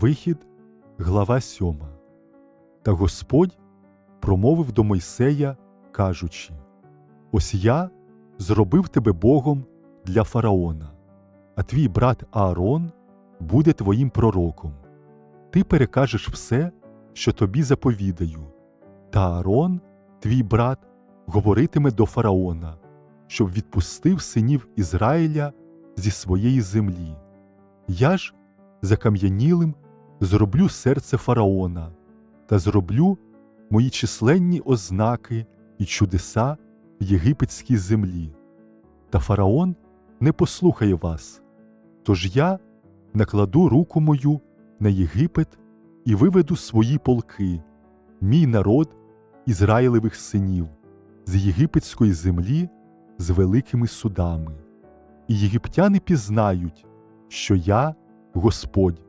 Вихід, глава 7. Та Господь промовив до Мойсея, кажучи: Ось я зробив тебе Богом для фараона, а твій брат Аарон буде твоїм пророком. Ти перекажеш все, що тобі заповідаю, та Аарон, твій брат, говоритиме до фараона, щоб відпустив синів Ізраїля зі своєї землі. Я ж закам'янілим зроблю серце фараона та зроблю мої численні ознаки і чудеса в єгипетській землі. Та фараон не послухає вас. Тож я накладу руку мою на Єгипет і виведу свої полки, мій народ Ізраїлевих синів, з єгипетської землі з великими судами. І єгиптяни пізнають, що я Господь,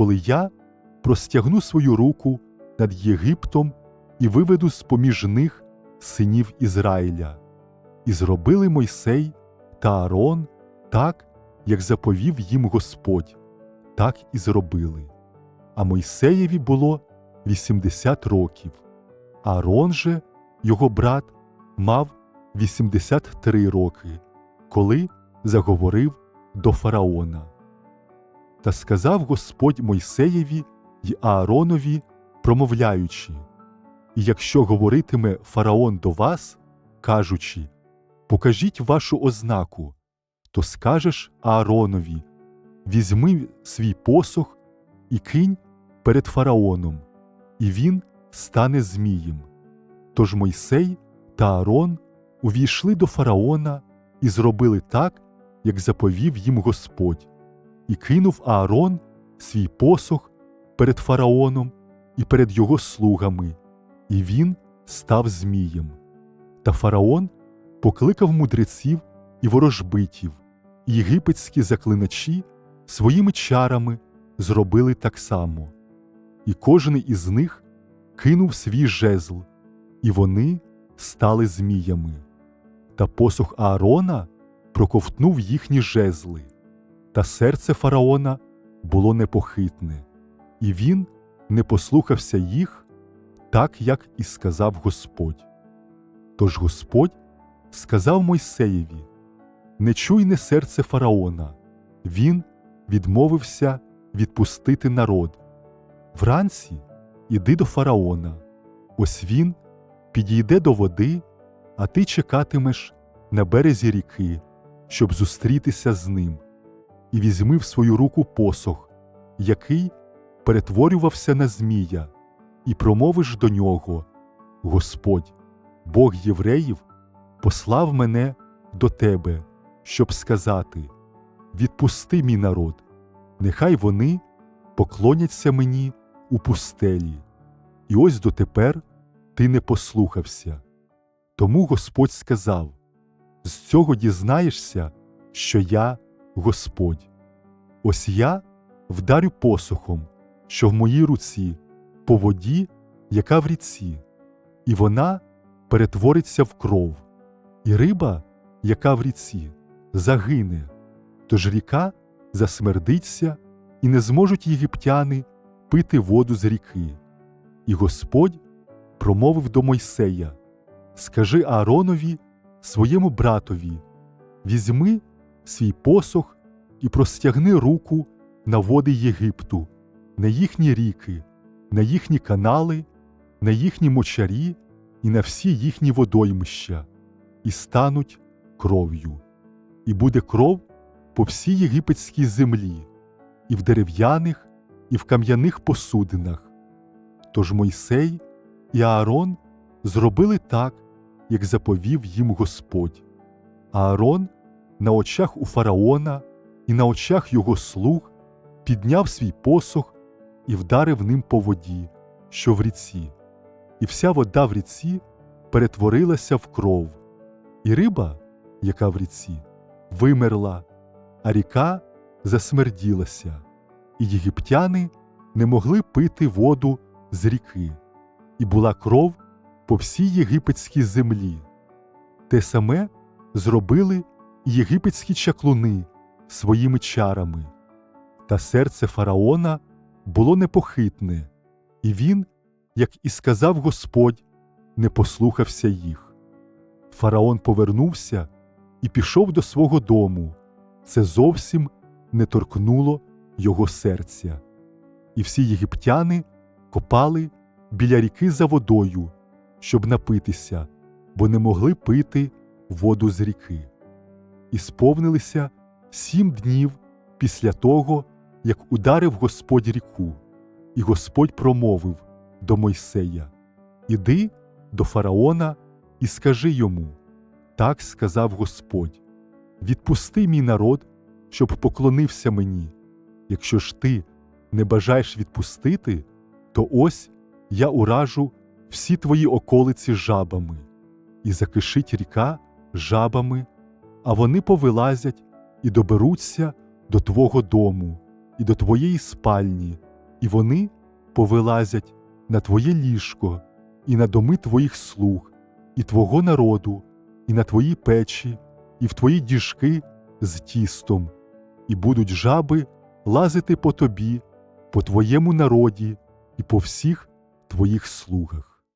коли я простягну свою руку над Єгиптом і виведу з поміж них синів Ізраїля. І зробили Мойсей та Аарон так, як заповів їм Господь, так і зробили. А Мойсеєві було 80 років, Аарон же, його брат, мав 83 роки, коли заговорив до фараона. Та сказав Господь Мойсеєві й Ааронові, промовляючи: І якщо говоритиме фараон до вас, кажучи, покажіть вашу ознаку, то скажеш Ааронові: візьми свій посох і кинь перед фараоном, і він стане змієм. Тож Мойсей та Аарон увійшли до фараона і зробили так, як заповів їм Господь, і кинув Аарон свій посох перед фараоном і перед його слугами, і він став змієм. Та фараон покликав мудреців і ворожбитів, і єгипетські заклиначі своїми чарами зробили так само, і кожен із них кинув свій жезл, і вони стали зміями. Та посох Аарона проковтнув їхні жезли, та серце фараона було непохитне, і він не послухався їх, так як і сказав Господь. Тож Господь сказав Мойсеєві: Не чуйне серце фараона, він відмовився відпустити народ. Вранці іди до фараона, ось він підійде до води, а ти чекатимеш на березі ріки, щоб зустрітися з ним, і візьми в свою руку посох, який перетворювався на Змія, і промовиш до нього: Господь, Бог євреїв, послав мене до тебе, щоб сказати: Відпусти мій народ, нехай вони поклоняться мені у пустелі. І ось дотепер ти не послухався. Тому Господь сказав: з цього дізнаєшся, що я Господь. Ось я вдарю посохом, що в моїй руці, по воді, яка в ріці, і вона перетвориться в кров, і риба, яка в ріці, загине, тож ріка засмердиться, і не зможуть єгиптяни пити воду з ріки. І Господь промовив до Мойсея: Скажи Ааронові, своєму братові, візьми свій посох і простягни руку на води Єгипту, на їхні ріки, на їхні канали, на їхні мочарі і на всі їхні водоймища, і стануть кров'ю. І буде кров по всій єгипетській землі, і в дерев'яних, і в кам'яних посудинах. Тож Мойсей і Аарон зробили так, як заповів їм Господь. Аарон на очах у фараона і на очах його слуг підняв свій посох і вдарив ним по воді, що в ріці, і вся вода в ріці перетворилася в кров, і риба, яка в ріці, вимерла, а ріка засмерділася, і єгиптяни не могли пити воду з ріки, і була кров по всій єгипетській землі. Те саме зробили єгипетські чаклуни своїми чарами, та серце фараона було непохитне, і він, як і сказав Господь, не послухався їх. Фараон повернувся і пішов до свого дому. Це зовсім не торкнуло його серця. І всі єгиптяни копали біля ріки за водою, щоб напитися, бо не могли пити воду з ріки. І сповнилися сім днів після того, як ударив Господь ріку, і Господь промовив до Мойсея: Іди до фараона і скажи йому: Так сказав Господь: Відпусти мій народ, щоб поклонився мені. Якщо ж ти не бажаєш відпустити, то ось я уражу всі твої околиці жабами, і закишить ріка жабами, а вони повилазять і доберуться до твого дому, і до твоєї спальні, і вони повилазять на твоє ліжко, і на доми твоїх слуг, і твого народу, і на твої печі, і в твої діжки з тістом, і будуть жаби лазити по тобі, по твоєму народі і по всіх твоїх слугах.